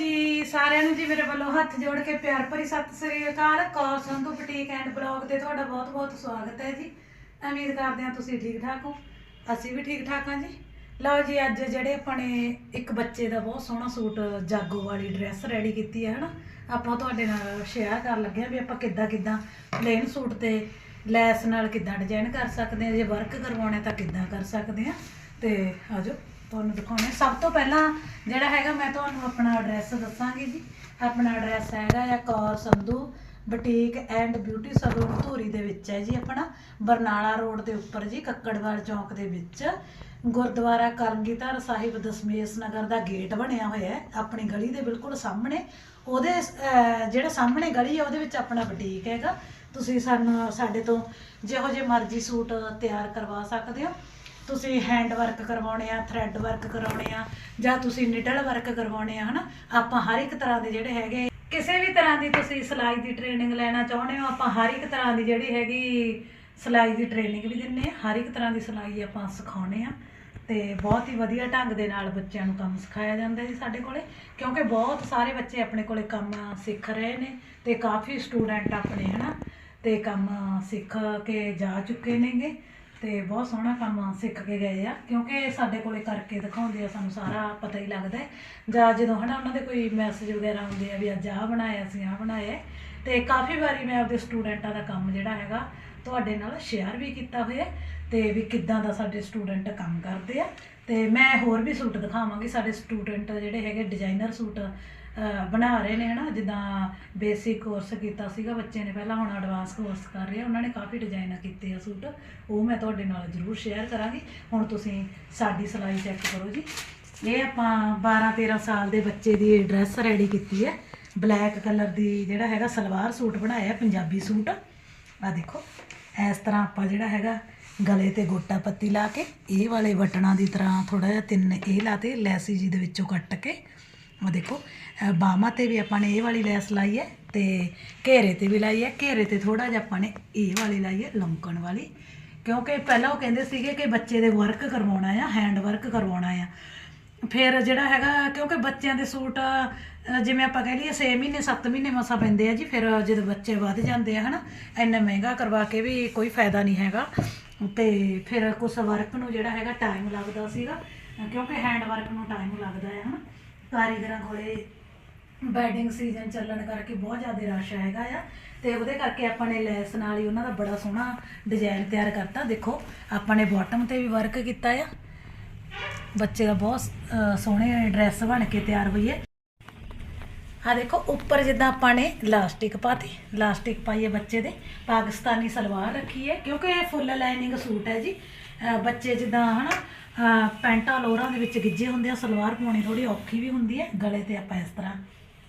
ਜੀ, ਸਾਰਿਆਂ ਨੂੰ ਜੀ ਮੇਰੇ ਵੱਲੋਂ ਹੱਥ ਜੋੜ ਕੇ ਪਿਆਰ ਭਰੀ ਸਤਿ ਸ੍ਰੀ ਅਕਾਲ। Kaur Sandhu boutique and blog ਤੇ ਤੁਹਾਡਾ ਬਹੁਤ-ਬਹੁਤ ਸਵਾਗਤ ਹੈ ਜੀ। ਉਮੀਦ ਕਰਦੇ ਹਾਂ ਤੁਸੀਂ ਠੀਕ ਠਾਕ ਹੋ। ਅਸੀਂ ਵੀ ਠੀਕ ਠਾਕ ਹਾਂ ਜੀ। ਲਓ ਜੀ, ਅੱਜ ਜਿਹੜੇ ਆਪਾਂ ਨੇ ਇੱਕ ਬੱਚੇ ਦਾ ਬਹੁਤ ਸੋਹਣਾ ਸੂਟ, ਜਾਗੋ ਵਾਲੀ ਡਰੈਸ ਰੈਡੀ ਕੀਤੀ ਹੈ, ਹਨਾ? ਆਪਾਂ ਤੁਹਾਡੇ ਨਾਲ ਸ਼ੇਅਰ ਕਰਨ ਲੱਗੇ ਹਾਂ ਵੀ ਆਪਾਂ ਕਿੱਦਾਂ ਕਿੱਦਾਂ ਪਲੇਨ ਸੂਟ ਤੇ ਲੈਸ ਨਾਲ ਕਿੱਦਾਂ ਡਿਜ਼ਾਈਨ ਕਰ ਸਕਦੇ ਹਾਂ, ਜੇ ਵਰਕ ਕਰਵਾਉਣਾ ਤਾਂ ਕਿੱਦਾਂ ਕਰ ਸਕਦੇ ਹਾਂ। ਤੇ ਆਜੋ ਤੁਹਾਨੂੰ ਦਿਖਾਉਣੇ ਸਭ ਤੋਂ ਪਹਿਲਾਂ ਜਿਹੜਾ ਹੈਗਾ ਮੈਂ ਤੁਹਾਨੂੰ ਆਪਣਾ ਐਡਰੈਸ ਦੱਸਾਂਗੀ ਜੀ। ਆਪਣਾ ਐਡਰੈਸ ਹੈਗਾ ਆ Kaur Sandhu boutique and beauty salon Dhuri ਦੇ ਵਿੱਚ ਹੈ ਜੀ ਆਪਣਾ। ਬਰਨਾਲਾ ਰੋਡ ਦੇ ਉੱਪਰ ਜੀ ਕੱਕੜਵਾਲ ਚੌਂਕ ਦੇ ਵਿੱਚ। ਗੁਰਦੁਆਰਾ ਕਰਮਗੀਧਰ ਸਾਹਿਬ ਦਸ਼ਮੇਸ਼ ਨਗਰ ਦਾ ਗੇਟ ਬਣਿਆ ਹੋਇਆ ਹੈ। ਆਪਣੀ ਗਲੀ ਦੇ ਬਿਲਕੁਲ ਸਾਹਮਣੇ। ਉਹਦੇ ਅਹ, ਜਿਹੜਾ ਸਾਹਮਣੇ ਗਲੀ ਹੈ ਉਹਦੇ ਵਿੱਚ ਆਪਣਾ ਬੁਟੀਕ ਹੈਗਾ। ਤੁਸੀਂ ਸਾਨੂੰ ਸਾਡੇ ਤੋਂ ਜਿਹੋ ਜਿਹੇ ਮਰਜ਼ੀ ਸੂਟ ਤਿਆਰ ਕਰਵਾ ਸਕਦੇ ਹੋ। ਤੁਸੀਂ ਹੈਂਡ ਵਰਕ ਕਰਵਾਉਣੇ ਆ ਥ੍ਰੈਡ ਵਰਕ ਕਰਵਾਉਣੇ ਆ, ਜਾਂ ਤੁਸੀਂ ਨਿਡਲ ਵਰਕ ਕਰਵਾਉਣੇ ਆ, ਹਨਾ? ਆਪਾਂ ਹਰ ਇੱਕ ਤਰ੍ਹਾਂ ਦੇ ਜਿਹੜੇ ਹੈਗੇ, ਕਿਸੇ ਵੀ ਤਰ੍ਹਾਂ ਦੀ ਤੁਸੀਂ ਸਿਲਾਈ ਦੀ ਟ੍ਰੇਨਿੰਗ ਲੈਣਾ ਚਾਹੁੰਦੇ ਹੋ, ਆਪਾਂ ਹਰ ਇੱਕ ਤਰ੍ਹਾਂ ਦੀ ਜਿਹੜੀ ਹੈਗੀ ਸਿਲਾਈ ਦੀ ਟ੍ਰੇਨਿੰਗ ਵੀ ਦਿੰਨੇ ਆ, ਹਰ ਇੱਕ ਤਰ੍ਹਾਂ ਦੀ ਸਿਲਾਈ ਆਪਾਂ ਸਿਖਾਉਣੇ ਆ, ਤੇ ਬਹੁਤ ਹੀ ਵਧੀਆ ਢੰਗ ਦੇ ਨਾਲ ਬੱਚਿਆਂ ਨੂੰ ਕੰਮ ਸਿਖਾਇਆ ਜਾਂਦਾ ਜੀ ਸਾਡੇ ਕੋਲੇ, ਕਿਉਂਕਿ ਬਹੁਤ ਸਾਰੇ ਬੱਚੇ ਆਪਣੇ ਕੋਲੇ ਕੰਮ ਸਿੱਖ ਰਹੇ ਨੇ, ਤੇ ਕਾਫੀ ਸਟੂਡੈਂਟ ਆਪਣੇ, ਹਨਾ? ਤੇ ਕੰਮ ਸਿੱਖ ਕੇ ਜਾ ਚੁੱਕੇ ਨੇਗੇ ਤੇ ਬਹੁਤ ਸੋਹਣਾ ਕੰਮ ਸਿੱਖ ਕੇ ਗਏ ਆ, ਕਿਉਂਕਿ ਸਾਡੇ ਕੋਲੇ ਕਰਕੇ ਦਿਖਾਉਂਦੇ ਆ, ਸਾਨੂੰ ਸਾਰਾ ਪਤਾ ਹੀ ਲੱਗਦਾ ਹੈ ਜਾਂ ਜਦੋਂ ਹਨਾ ਉਹਨਾਂ ਦੇ ਕੋਈ ਮੈਸੇਜ ਵਗੈਰਾ ਆਉਂਦੇ ਆ ਵੀ ਅੱਜ ਆਹ ਬਣਾਇਆ ਸੀ ਆਹ ਬਣਾਇਆ ਹੈ। ਤੇ ਕਾਫੀ ਵਾਰੀ ਮੈਂ ਆਪਦੇ ਸਟੂਡੈਂਟਾਂ ਦਾ ਕੰਮ ਜਿਹੜਾ ਹੈਗਾ, ਤੁਹਾਡੇ ਨਾਲ ਸ਼ੇਅਰ ਵੀ ਕੀਤਾ ਹੋਇਆ ਹੈ ਤੇ ਵੀ ਕਿੱਦਾਂ ਦਾ ਸਾਡੇ ਸਟੂਡੈਂਟ ਕੰਮ ਕਰਦੇ ਆ ਤੇ ਮੈਂ ਹੋਰ ਵੀ ਸੂਟ ਦਿਖਾਵਾਂਗੀ, ਸਾਡੇ ਸਟੂਡੈਂਟ ਜਿਹੜੇ ਹੈਗੇ ਡਿਜ਼ਾਈਨਰ ਸੂਟ ਬਣਾ ਰਹੇ ਨੇ, ਹਨਾ, ਜਿੱਦਾਂ ਬੇਸਿਕ ਕੋਰਸ ਕੀਤਾ ਸੀਗਾ, ਬੱਚੇ ਨੇ ਪਹਿਲਾਂ ਹੁਣ ਐਡਵਾਂਸ ਕੋਰਸ ਕਰ ਰਹੇ ਆ, ਉਹਨਾਂ ਨੇ ਕਾਫੀ ਡਿਜ਼ਾਈਨ ਕੀਤੇ ਆ ਸੂਟ, ਉਹ ਮੈਂ ਤੁਹਾਡੇ ਨਾਲ ਜ਼ਰੂਰ ਸ਼ੇਅਰ ਕਰਾਂਗੀ, ਹੁਣ ਤੁਸੀਂ ਸਾਡੀ ਸਿਲਾਈ ਚੈੱਕ ਕਰੋ ਜੀ। ਇਹ ਆਪਾਂ 12 13 ਸਾਲ ਦੇ ਬੱਚੇ ਦੀ ਡਰੈਸ ਰੈਡੀ ਕੀਤੀ ਹੈ ਬਲੈਕ ਕਲਰ ਦੀ ਜਿਹੜਾ ਹੈਗਾ ਸਲਵਾਰ ਸੂਟ ਬਣਾਇਆ, ਪੰਜਾਬੀ ਸੂਟ ਆ ਦੇਖੋ, ਇਸ ਤਰ੍ਹਾਂ ਆਪਾਂ ਜਿਹੜਾ ਹੈਗਾ ਗਲੇ ਤੇ ਗੋਟਾ ਪੱਤੀ ਲਾ ਕੇ, ਇਹ ਵਾਲੇ ਬਟਨਾਂ ਦੀ ਤਰ੍ਹਾਂ ਥੋੜਾ ਜਿਹਾ ਤਿੰਨ, ਇਹ ਲਾਤੇ ਲੈਸੀ ਜੀ ਦੇ ਵਿੱਚੋਂ ਕੱਟ ਕੇ। ਉਹ ਦੇਖੋ ਬਾਹਾਂ ਤੇ ਵੀ ਆਪਾਂ ਨੇ ਇਹ ਵਾਲੀ ਲੈਸ ਲਾਈ ਹੈ ਤੇ ਘੇਰੇ ਤੇ ਵੀ ਲਾਈ ਹੈ। ਘੇਰੇ ਤੇ ਥੋੜਾ ਜਿਹਾ ਆਪਾਂ ਨੇ ਇਹ ਵਾਲੀ ਲਾਈ ਹੈ ਲੰਕਣ ਵਾਲੀ। ਕਿਉਂਕਿ ਪਹਿਲਾਂ ਉਹ ਕਹਿੰਦੇ ਸੀਗੇ ਕਿ ਬੱਚੇ ਦੇ ਵਰਕ ਕਰਵਾਉਣਾ ਆ ਹੈਂਡ ਵਰਕ ਕਰਵਾਉਣਾ ਆ। ਫਿਰ ਜਿਹੜਾ ਹੈਗਾ, ਕਿਉਂਕਿ ਬੱਚਿਆਂ ਦੇ ਸੂਟ ਜਿਵੇਂ ਆਪਾਂ ਕਹਿ ਲਈਏ 6 ਮਹੀਨੇ 7 ਮਹੀਨੇ ਮਸਾ ਪੈਂਦੇ ਆ ਜੀ, ਫਿਰ ਜਦੋਂ ਬੱਚੇ ਵੱਧ ਜਾਂਦੇ ਆ, ਹਨਾ, ਇੰਨਾ ਮਹਿੰਗਾ ਕਰਵਾ ਕੇ ਵੀ ਕੋਈ ਫਾਇਦਾ ਨਹੀਂ ਹੈਗਾ। ਤੇ ਫਿਰ ਕੁਛ ਵਰਕ ਨੂੰ ਜਿਹੜਾ ਹੈਗਾ ਟਾਈਮ ਲੱਗਦਾ ਸੀਗਾ, ਕਿਉਂਕਿ ਹੈਂਡ ਵਰਕ ਨੂੰ ਟਾਈਮ ਲੱਗਦਾ ਹੈ, ਹਨਾ? ਕਾਰੀਗਰਾਂ ਕੋਲੇ ਬੈਡਿੰਗ ਸੀਜ਼ਨ ਚੱਲਣ ਕਰਕੇ ਬਹੁਤ ਜ਼ਿਆਦਾ ਰਸ਼ ਹੈਗਾ ਆ, ਤੇ ਉਹਦੇ ਕਰਕੇ ਆਪਾਂ ਨੇ ਲੈਸ ਨਾਲ ਹੀ ਉਹਨਾਂ ਦਾ ਬੜਾ ਸੋਹਣਾ ਡਿਜ਼ਾਈਨ ਤਿਆਰ ਕਰਤਾ। ਦੇਖੋ, ਆਪਾਂ ਨੇ ਬਾਟਮ ਤੇ ਵੀ ਵਰਕ ਕੀਤਾ ਆ। ਬੱਚੇ ਦਾ ਬਹੁਤ ਸੋਹਣੇ ਡਰੈਸ ਬਣ ਕੇ ਤਿਆਰ ਹੋਈ ਹੈ। ਆ ਦੇਖੋ, ਉੱਪਰ ਜਿੱਦਾਂ ਆਪਾਂ ਨੇ ਇਲਾਸਟਿਕ ਪਾਤੀ ਇਲਾਸਟਿਕ ਪਾਈਏ ਬੱਚੇ ਦੇ। ਪਾਕਿਸਤਾਨੀ ਸਲਵਾਰ ਰੱਖੀ ਹੈ, ਕਿਉਂਕਿ ਇਹ ਫੁੱਲ ਲਾਈਨਿੰਗ ਸੂਟ ਹੈ ਜੀ। ਬੱਚੇ ਜਿੱਦਾਂ ਹਨਾ, ਅਹ ਪੈਂਟਾਂ ਲੋਰਾਂ ਦੇ ਵਿੱਚ ਗਿੱਜੇ ਹੁੰਦੇ ਆ, ਸਲਵਾਰ ਪਾਉਣੀ ਥੋੜੀ ਔਖੀ ਵੀ ਹੁੰਦੀ ਹੈ, ਗਲੇ ਤੇ ਆਪਾਂ ਇਸ ਤਰ੍ਹਾਂ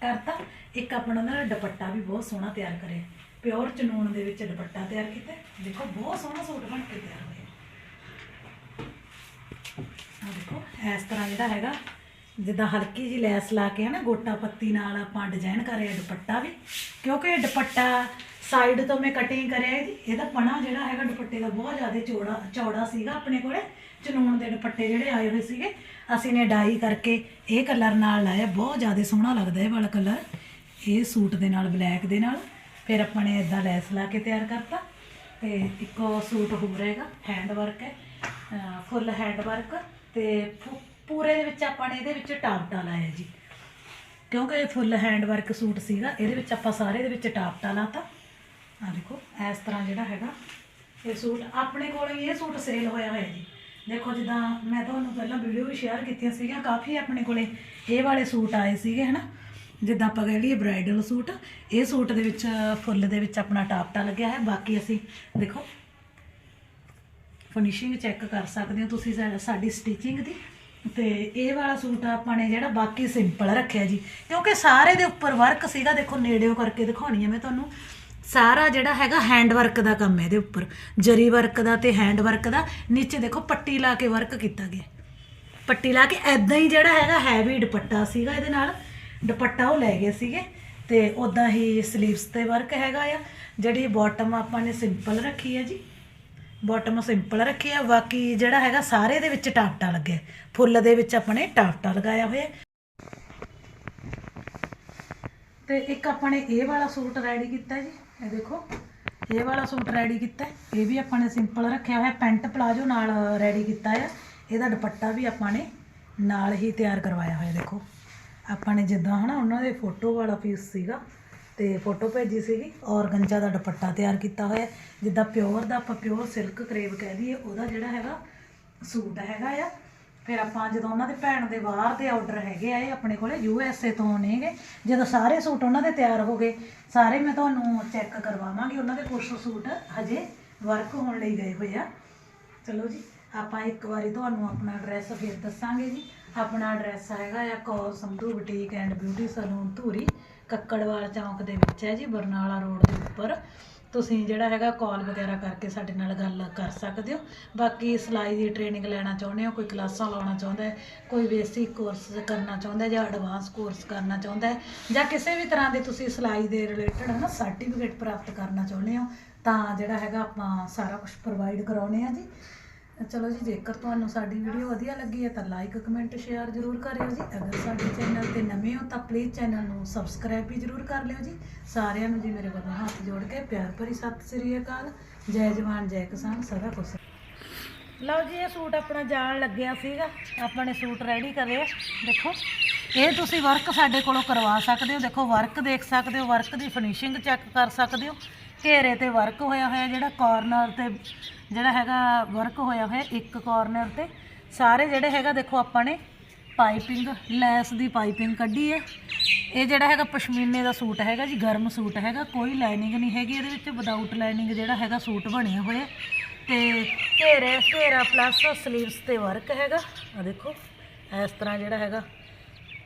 ਕਰਤਾ। ਇੱਕ ਆਪਣਾ ਨਾ ਦੁਪੱਟਾ ਵੀ ਬਹੁਤ ਸੋਹਣਾ ਤਿਆਰ ਕਰਿਆ। ਪਿਓਰ ਚਨੂਨ ਦੇ ਵਿੱਚ ਦੁਪੱਟਾ ਤਿਆਰ ਕੀਤਾ। ਦੇਖੋ, ਬਹੁਤ ਸੋਹਣਾ ਸੂਟ ਬਣ ਕੇ ਤਿਆਰ ਹੋਇਆ। ਆ ਦੇਖੋ, ਇਸ ਤਰ੍ਹਾਂ ਜਿਹੜਾ ਹੈਗਾ ਜਿੱਦਾਂ ਹਲਕੀ ਜੀ ਲੈਸ ਲਾ ਕੇ ਹਨਾ, ਗੋਟਾ ਪੱਤੀ ਨਾਲ ਆਪਾਂ ਡਿਜ਼ਾਈਨ ਕਰਿਆ ਦੁਪੱਟਾ ਵੀ। ਕਿਉਂਕਿ ਇਹ ਦੁਪੱਟਾ ਸਾਈਡ ਤੋਂ ਮੈਂ ਕਟਿੰਗ ਕਰਿਆ ਜੀ ਇਹਦਾ ਪਣਾ ਜਿਹੜਾ ਹੈਗਾ ਦੁਪੱਟੇ ਦਾ ਬਹੁਤ ਜ਼ਿਆਦਾ ਚੌੜਾ ਚੌੜਾ ਸੀਗਾ ਆਪਣੇ ਕੋਲੇ ਚਨੂਨ ਦੇ ਦੁਪੱਟੇ ਜਿਹੜੇ ਆਏ ਹੋਏ ਸੀਗੇ। ਅਸੀਂ ਨੇ ਡਾਈ ਕਰਕੇ ਇਹ ਕਲਰ ਨਾਲ ਲਾਇਆ, ਬਹੁਤ ਜ਼ਿਆਦਾ ਸੋਹਣਾ ਲੱਗਦਾ ਇਹ ਵਾਲਾ ਕਲਰ ਇਹ ਸੂਟ ਦੇ ਨਾਲ ਬਲੈਕ ਦੇ ਨਾਲ। ਫਿਰ ਆਪਾਂ ਨੇ ਇਦਾਂ ਲੈਸ ਲਾ ਕੇ ਤਿਆਰ ਕਰਤਾ। ਤੇ ਇੱਕੋ ਸੂਟ ਹੋਰ ਹੈਗਾ ਹੈਂਡ ਵਰਕ ਹੈ। ਫੁੱਲ ਹੈਂਡ ਵਰਕ ਤੇ ਫੁ- ਪੂਰੇ ਦੇ ਵਿੱਚ ਆਪਾਂ ਨੇ ਇਹਦੇ ਵਿੱਚ ਟਾਪਟਾ ਲਾਇਆ ਜੀ। ਕਿਉਂਕਿ ਇਹ ਫੁੱਲ ਹੈਂਡ ਵਰਕ ਸੂਟ ਸੀਗਾ, ਇਹਦੇ ਵਿੱਚ ਆਪਾਂ ਸਾਰੇ ਦੇ ਵਿੱਚ ਟਾਪਟਾ ਲਾਤਾ। ਆ ਦੇਖੋ, ਇਸ ਤਰ੍ਹਾਂ ਜਿਹੜਾ ਹੈਗਾ ਇਹ ਸੂਟ, ਆਪਣੇ ਕੋਲ ਹੀ ਇਹ ਸੂਟ ਸੇਲ ਹੋਇਆ ਹੋਇਆ ਜੀ। ਦੇਖੋ, ਜਿੱਦਾਂ ਮੈਂ ਤੁਹਾਨੂੰ ਪਹਿਲਾਂ ਵੀਡੀਓ ਵੀ ਸ਼ੇਅਰ ਕੀਤੀਆਂ ਸੀਗੀਆਂ, ਕਾਫੀ ਆਪਣੇ ਕੋਲੇ ਇਹ ਵਾਲੇ ਸੂਟ ਆਏ ਸੀਗੇ, ਹਨਾ? ਜਿੱਦਾਂ ਆਪਾਂ ਕਹਿ ਲਈਏ ਬ੍ਰਾਈਡਲ ਸੂਟ, ਇਹ ਸੂਟ ਦੇ ਵਿੱਚ ਫੁੱਲ ਦੇ ਵਿੱਚ ਆਪਣਾ ਟਾਪਟਾ ਲੱਗਿਆ ਹੈ। ਬਾਕੀ ਅਸੀਂ ਦੇਖੋ ਫਿਨਿਸ਼ਿੰਗ ਚੈੱਕ ਕਰ ਸਕਦੇ ਹੋ ਤੁਸੀਂ ਸਾਡੀ ਸਟਿਚਿੰਗ ਦੀ। ਤੇ ਇਹ ਵਾਲਾ ਸੂਟ ਆਪਾਂ ਨੇ ਜਿਹੜਾ ਬਾਕੀ ਸਿੰਪਲ ਰੱਖਿਆ ਜੀ। ਕਿਉਂਕਿ ਸਾਰੇ ਦੇ ਉੱਪਰ ਵਰਕ ਸੀਗਾ, ਦੇਖੋ ਨੇੜਿਓਂ ਕਰਕੇ ਦਿਖਾਉਣੀ ਹੈ ਮੈਂ ਤੁਹਾਨੂੰ। ਸਾਰਾ ਜਿਹੜਾ ਹੈਗਾ ਹੈਂਡ ਵਰਕ ਦਾ ਕੰਮ ਹੈ ਇਹਦੇ ਉੱਪਰ। ਜਰੀ ਵਰਕ ਦਾ ਤੇ ਹੈਂਡ ਵਰਕ ਦਾ, ਨੀਚੇ ਦੇਖੋ ਪੱਟੀ ਲਾ ਕੇ ਵਰਕ ਕੀਤਾ ਗਿਆ। ਪੱਟੀ ਲਾ ਕੇ ਐਦਾਂ ਹੀ ਜਿਹੜਾ ਹੈਗਾ ਹੈਵੀ ਦੁਪੱਟਾ ਸੀਗਾ ਇਹਦੇ ਨਾਲ, ਦੁਪੱਟਾ ਉਹ ਲੈ ਗਏ ਸੀਗੇ। ਤੇ ਉਦਾਂ ਹੀ ਸਲੀਵਸ ਤੇ ਵਰਕ ਹੈਗਾ ਆ। ਜਿਹੜੀ ਬਾਟਮ ਆਪਾਂ ਨੇ ਸਿੰਪਲ ਰੱਖੀ ਹੈ ਜੀ। ਬਾਟਮ ਸਿੰਪਲ ਰੱਖੀ ਆ, ਬਾਕੀ ਜਿਹੜਾ ਹੈਗਾ ਸਾਰੇ ਦੇ ਵਿੱਚ ਟਾਪਟਾ ਲੱਗਿਆ ਫੁੱਲ ਦੇ ਵਿੱਚ ਆਪਣੇ ਟਾਪਟਾ ਲਗਾਇਆ ਹੋਇਆ ਤੇ ਇੱਕ ਆਪਾਂ ਨੇ ਇਹ ਵਾਲਾ ਸੂਟ ਰੈਡੀ ਕੀਤਾ ਜੀ, ਇਹ ਦੇਖੋ, ਇਹ ਵਾਲਾ ਸੂਟ ਰੈਡੀ ਕੀਤਾ ਇਹ ਵੀ ਆਪਾਂ ਨੇ ਸਿੰਪਲ ਰੱਖਿਆ ਹੋਇਆ ਪੈਂਟ ਪਲਾਜੋ ਨਾਲ ਰੈਡੀ ਕੀਤਾ ਆ। ਇਹਦਾ ਦੁਪੱਟਾ ਵੀ ਆਪਾਂ ਨੇ ਨਾਲ ਹੀ ਤਿਆਰ ਕਰਵਾਇਆ ਹੋਇਆ, ਦੇਖੋ। ਆਪਾਂ ਨੇ ਜਿੱਦਾਂ ਹਨਾ, ਉਹਨਾਂ ਦੇ ਫੋਟੋ ਵਾਲਾ ਪੀਸ ਸੀਗਾ। ਤੇ ਫੋਟੋ ਭੇਜੀ ਸੀਗੀ। ਔਰਗੰਜਾ ਦਾ ਦੁਪੱਟਾ ਤਿਆਰ ਕੀਤਾ ਹੋਇਆ। ਜਿੱਦਾਂ ਪਿਓਰ ਦਾ ਆਪਾਂ ਪਿਓਰ ਸਿਲਕ ਕਰੇਵ ਕਹਿ ਦਈਏ, ਉਹਦਾ ਜਿਹੜਾ ਹੈਗਾ ਸੂਟ ਹੈਗਾ ਆ। ਫਿਰ ਆਪਾਂ ਜਦੋਂ ਉਹਨਾਂ ਦੇ ਭੈਣ ਦੇ ਬਾਹਰ ਦੇ ਆਰਡਰ ਹੈਗੇ ਆ, ਇਹ ਆਪਣੇ ਕੋਲੇ ਯੂ ਐਸ ਏ ਤੋਂ ਨੇਗੇ। ਜਦੋਂ ਸਾਰੇ ਸੂਟ ਉਹਨਾਂ ਦੇ ਤਿਆਰ ਹੋ ਗਏ, ਸਾਰੇ ਮੈਂ ਤੁਹਾਨੂੰ ਚੈੱਕ ਕਰਵਾਵਾਂਗੀ। ਉਹਨਾਂ ਦੇ ਕੁਝ ਸੂਟ ਹਜੇ ਵਰਕ ਹੋਣ ਲਈ ਗਏ ਹੋਏ ਆ। ਚਲੋ ਜੀ, ਆਪਾਂ ਇੱਕ ਵਾਰੀ ਤੁਹਾਨੂੰ ਆਪਣਾ ਐਡਰੈਸ ਫਿਰ ਦੱਸਾਂਗੇ ਜੀ। ਆਪਣਾ ਐਡਰੈਸ ਹੈਗਾ ਆ, Kaur Sandhu boutique and beauty salon Dhuri Kakkarwal ਚੌਂਕ ਦੇ ਵਿੱਚ ਹੈ ਜੀ, ਬਰਨਾਲਾ ਰੋਡ ਦੇ ਉੱਪਰ। ਤੁਸੀਂ ਜਿਹੜਾ ਹੈਗਾ ਕਾਲ ਵਗੈਰਾ ਕਰਕੇ ਸਾਡੇ ਨਾਲ ਗੱਲ ਕਰ ਸਕਦੇ ਹੋ। ਬਾਕੀ ਸਿਲਾਈ ਦੀ ਟ੍ਰੇਨਿੰਗ ਲੈਣਾ ਚਾਹੁੰਦੇ ਹੋ, ਕੋਈ ਕਲਾਸਾਂ ਲਾਉਣਾ ਚਾਹੁੰਦਾ ਹੈ, ਕੋਈ ਬੇਸਿਕ ਕੋਰਸ ਕਰਨਾ ਚਾਹੁੰਦਾ ਜਾਂ ਐਡਵਾਂਸ ਕੋਰਸ ਕਰਨਾ ਚਾਹੁੰਦਾ ਜਾਂ ਕਿਸੇ ਵੀ ਤਰ੍ਹਾਂ ਦੇ ਤੁਸੀਂ ਸਿਲਾਈ ਦੇ ਰਿਲੇਟਡ ਹੈ ਨਾ ਸਰਟੀਫਿਕੇਟ ਪ੍ਰਾਪਤ ਕਰਨਾ ਚਾਹੁੰਦੇ ਹੋ, ਤਾਂ ਜਿਹੜਾ ਹੈਗਾ ਆਪਾਂ ਸਾਰਾ ਕੁਝ ਪ੍ਰੋਵਾਈਡ ਕਰਾਉਨੇ ਆ ਜੀ। ਚਲੋ ਜੀ, ਜੇਕਰ ਤੁਹਾਨੂੰ ਸਾਡੀ ਵੀਡੀਓ ਵਧੀਆ ਲੱਗੀ ਹੈ ਤਾਂ ਲਾਈਕ ਕਮੈਂਟ ਸ਼ੇਅਰ ਜ਼ਰੂਰ ਕਰਿਓ ਜੀ। ਅਗਰ ਸਾਡੇ ਚੈਨਲ ਤੇ ਨਵੇਂ ਹੋ ਤਾਂ ਪਲੀਜ਼ ਚੈਨਲ ਨੂੰ ਸਬਸਕ੍ਰਾਈਬ ਵੀ ਜ਼ਰੂਰ ਕਰ ਲਿਓ ਜੀ। ਸਾਰਿਆਂ ਨੂੰ ਜੀ ਮੇਰੇ ਵੱਲੋਂ ਹੱਥ ਜੋੜ ਕੇ ਪਿਆਰ ਭਰੀ ਸਤਿ ਸ੍ਰੀ ਅਕਾਲ। ਜੈ ਜਵਾਨ, ਜੈ ਕਿਸਾਨ, ਸਦਾ ਖੁਸ਼ ਲਓ ਜੀ, ਇਹ ਸੂਟ ਆਪਣਾ ਜਾਣ ਲੱਗਿਆ ਸੀਗਾ। ਆਪਾਂ ਨੇ ਸੂਟ ਰੈਡੀ ਕਰਿਆ। ਦੇਖੋ, ਇਹ ਤੁਸੀਂ ਵਰਕ ਸਾਡੇ ਕੋਲੋਂ ਕਰਵਾ ਸਕਦੇ ਹੋ। ਦੇਖੋ ਵਰਕ ਦੇਖ ਸਕਦੇ ਹੋ। ਵਰਕ ਦੀ ਫਿਨਿਸ਼ਿੰਗ ਚੈੱਕ ਕਰ ਸਕਦੇ ਹੋ। ਘੇਰੇ ਤੇ ਵਰਕ ਹੋਇਆ ਹੋਇਆ ਜਿਹੜਾ ਕਾਰਨਰ ਤੇ ਜਿਹੜਾ ਹੈਗਾ ਵਰਕ ਹੋਇਆ ਹੋਇਆ ਇੱਕ ਕਾਰਨਰ ਤੇ, ਸਾਰੇ ਜਿਹੜੇ ਹੈਗਾ ਦੇਖੋ ਆਪਾਂ ਨੇ ਪਾਈਪਿੰਗ ਲੈਸ ਦੀ ਪਾਈਪਿੰਗ ਕੱਢੀ ਹੈ। ਇਹ ਜਿਹੜਾ ਹੈਗਾ ਪਸ਼ਮੀਨੇ ਦਾ ਸੂਟ ਹੈਗਾ ਜੀ, ਗਰਮ ਸੂਟ ਹੈਗਾ, ਕੋਈ ਲਾਈਨਿੰਗ ਨਹੀਂ ਹੈਗੀ ਇਹਦੇ ਵਿੱਚ ਵਿਦਆਊਟ ਲਾਈਨਿੰਗ ਜਿਹੜਾ ਹੈਗਾ ਸੂਟ ਬਣਿਆ ਹੋਇਆ। ਤੇ ਘੇਰੇ, ਘੇਰਾ ਪਲੱਸ ਸਲੀਵਸ ਤੇ ਵਰਕ ਹੈਗਾ। ਆ ਦੇਖੋ, ਇਸ ਤਰ੍ਹਾਂ ਜਿਹੜਾ ਹੈਗਾ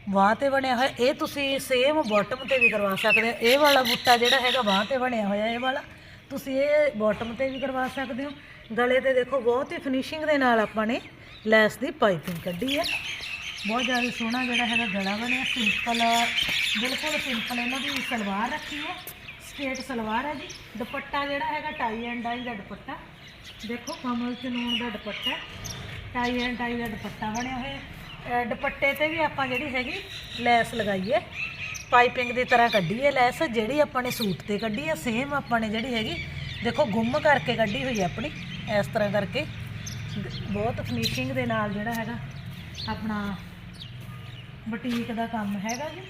ਬਾਂਹ ਤੇ ਬਣਿਆ ਹੋਇਆ। ਇਹ ਤੁਸੀਂ ਸੇਮ ਬਾਟਮ ਤੇ ਵੀ ਕਰਵਾ ਸਕਦੇ ਹੋ। ਇਹ ਵਾਲਾ ਬੁੱਟਾ ਜਿਹੜਾ ਹੈਗਾ ਬਾਂਹ ਤੇ ਬਣਿਆ ਹੋਇਆ, ਇਹ ਵਾਲਾ। ਤੁਸੀਂ ਇਹ ਬਾਟਮ ਤੇ ਵੀ ਕਰਵਾ ਸਕਦੇ ਹੋ। ਗਲੇ ਤੇ ਦੇਖੋ, ਬਹੁਤ ਹੀ ਫਿਨਿਸ਼ਿੰਗ ਦੇ ਨਾਲ ਆਪਾਂ ਨੇ ਲੈਸ ਦੀ ਪਾਈਪਿੰਗ ਕੱਢੀ ਹੈ। ਬਹੁਤ ਜ਼ਿਆਦਾ ਸੋਹਣਾ ਜਿਹੜਾ ਹੈਗਾ ਗਲਾ ਬਣਿਆ ਸਿੰਪਲ ਬਿਲਕੁਲ ਸਿੰਪਲ ਇਹਨਾਂ ਦੀ ਸਲਵਾਰ ਰੱਖੀ ਹੈ ਸਟ੍ਰੇਟ ਸਲਵਾਰ ਹੈ ਜੀ। ਦੁਪੱਟਾ ਜਿਹੜਾ ਹੈਗਾ ਟਾਈ ਐਂਡ ਡਾਈ ਦਾ ਦੁਪੱਟਾ। ਦੇਖੋ, ਕਮਲ ਚ ਨੂਨ ਦਾ ਦੁਪੱਟਾ। ਟਾਈ ਐਂਡ ਟਾਈ ਦਾ ਦੁਪੱਟਾ ਬਣਿਆ ਹੋਇਆ ਦੁਪੱਟੇ ਤੇ ਵੀ ਆਪਾਂ ਜਿਹੜੀ ਹੈਗੀ ਲੈਸ ਲਗਾਈ ਹੈ। ਪਾਈਪਿੰਗ ਦੀ ਤਰ੍ਹਾਂ ਕੱਢੀ ਹੈ, ਲੈਸ ਜਿਹੜੀ ਆਪਾਂ ਨੇ ਸੂਟ ਤੇ ਕੱਢੀ ਹੈ ਸੇਮ ਆਪਾਂ ਨੇ ਜਿਹੜੀ ਹੈਗੀ। ਦੇਖੋ, ਗੁੰਮ ਕਰਕੇ ਕੱਢੀ ਹੋਈ ਹੈ ਆਪਣੀ, ਇਸ ਤਰ੍ਹਾਂ ਕਰਕੇ। ਬਹੁਤ ਫਿਨਿਸ਼ਿੰਗ ਦੇ ਨਾਲ ਜਿਹੜਾ ਹੈਗਾ, ਆਪਣਾ ਬੁਟੀਕ ਦਾ ਕੰਮ ਹੈਗਾ ਜੀ।